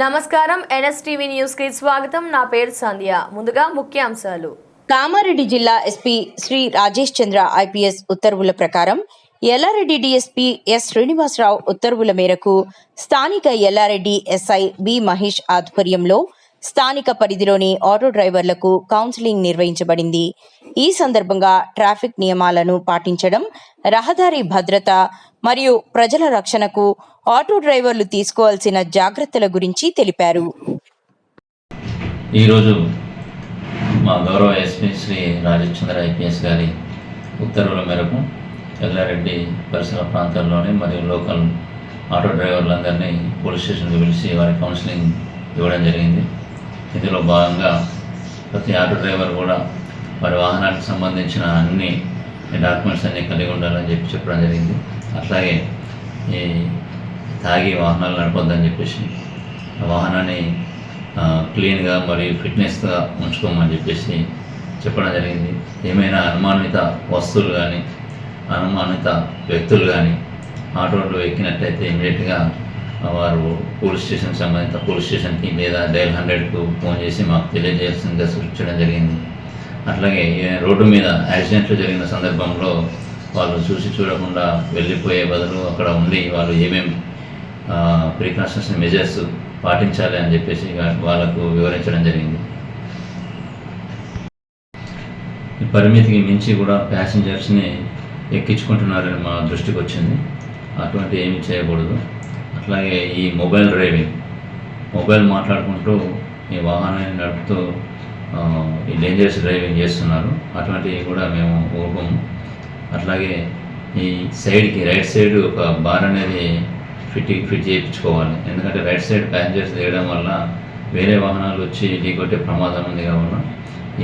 నమస్కారం ఎన్ఎస్టీవీ న్యూస్కి స్వాగతం. నా పేరు సంధ్య. ముందుగా ముఖ్యాంశాలు. కామారెడ్డి జిల్లా ఎస్పీ శ్రీ రాజేష్ చంద్ర ఐపీఎస్ ఉత్తర్వుల ప్రకారం ఎల్లారెడ్డి డిఎస్పీ ఎస్ శ్రీనివాసరావు ఉత్తర్వుల మేరకు స్థానిక ఎల్లారెడ్డి ఎస్ఐ బి మహేష్ ఆధ్వర్యంలో స్థానిక పరిధిలోని ఆటో డ్రైవర్లకు కౌన్సిలింగ్ నిర్వహించబడింది. ఈ సందర్భంగా ట్రాఫిక్ నియమాలను పాటించడం రహదారి భద్రత మరియు ప్రజల రక్షణకు ఆటో డ్రైవర్లు తీసుకోవాల్సిన జాగ్రత్తల గురించి తెలిపారు. ఈరోజు మా గౌరవ ఎస్పీ శ్రీ రాజచంద్ర ఐపీఎస్ గారి ఉత్తర్వుల మేరకు ఎల్లారెడ్డి పరిసర ప్రాంతాల్లోని మరియు లోకల్ ఆటో డ్రైవర్లందరినీ పోలీస్ స్టేషన్కి పిలిచి వారి కౌన్సిలింగ్ ఇవ్వడం జరిగింది. ఇందులో భాగంగా ప్రతి ఆటో డ్రైవర్ కూడా వారి వాహనానికి సంబంధించిన అన్ని డాక్యుమెంట్స్ అన్నీ కలిగి ఉండాలని చెప్పి చెప్పడం జరిగింది. అట్లాగే ఈ తాగి వాహనాలు నడపొద్దని చెప్పేసి వాహనాన్ని క్లీన్గా మరియు ఫిట్నెస్గా ఉంచుకోమని చెప్పేసి చెప్పడం జరిగింది. ఏమైనా అనుమానిత వస్తువులు కానీ అనుమానిత వ్యక్తులు కానీ ఆటోలో ఎక్కినట్టయితే ఇమీడియట్గా వారు పోలీస్ స్టేషన్ సంబంధిత పోలీస్ స్టేషన్కి లేదా డైల్ హండ్రెడ్కు ఫోన్ చేసి మాకు తెలియజేయాల్సిందిగా సూచించడం జరిగింది. అట్లాగే రోడ్డు మీద యాక్సిడెంట్లు జరిగిన సందర్భంలో వాళ్ళు చూసి చూడకుండా వెళ్ళిపోయే బదులు అక్కడ ఉండి వాళ్ళు ఏమేమి ప్రికాషన్స్ మెజర్స్ పాటించాలి అని చెప్పేసి వాళ్ళకు వివరించడం జరిగింది. ఈ పరిమితికి మించి కూడా ప్యాసింజర్స్ని ఎక్కించుకుంటున్నారని మా దృష్టికి వచ్చింది. అటువంటి ఏమి చేయకూడదు. అట్లాగే ఈ మొబైల్ డ్రైవింగ్ మొబైల్ మాట్లాడుకుంటూ ఈ వాహనాన్ని నడుపుతూ ఈ డేంజరస్ డ్రైవింగ్ చేస్తున్నారు. అటువంటివి కూడా మేము ఊరుకోము. అట్లాగే ఈ సైడ్కి రైట్ సైడ్ ఒక బార్ అనేది ఫిట్ ఫిట్ చేయించుకోవాలి. ఎందుకంటే రైట్ సైడ్ ప్యాసింజర్స్ దిగడం వల్ల వేరే వాహనాలు వచ్చి ఢీకొట్టే ప్రమాదం ఉంది కావున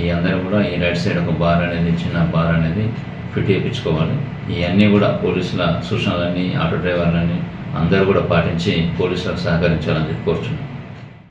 ఈ అందరూ కూడా ఈ రైట్ సైడ్ ఒక బార్ అనేది చిన్న బార్ అనేది ఫిట్ చేయించుకోవాలి. ఇవన్నీ కూడా పోలీసుల సూచనలన్నీ ఆటో డ్రైవర్లని అందరూ కూడా పాటించి పోలీసులకు సహకరించాలని చెప్పి కోరుచున్నాను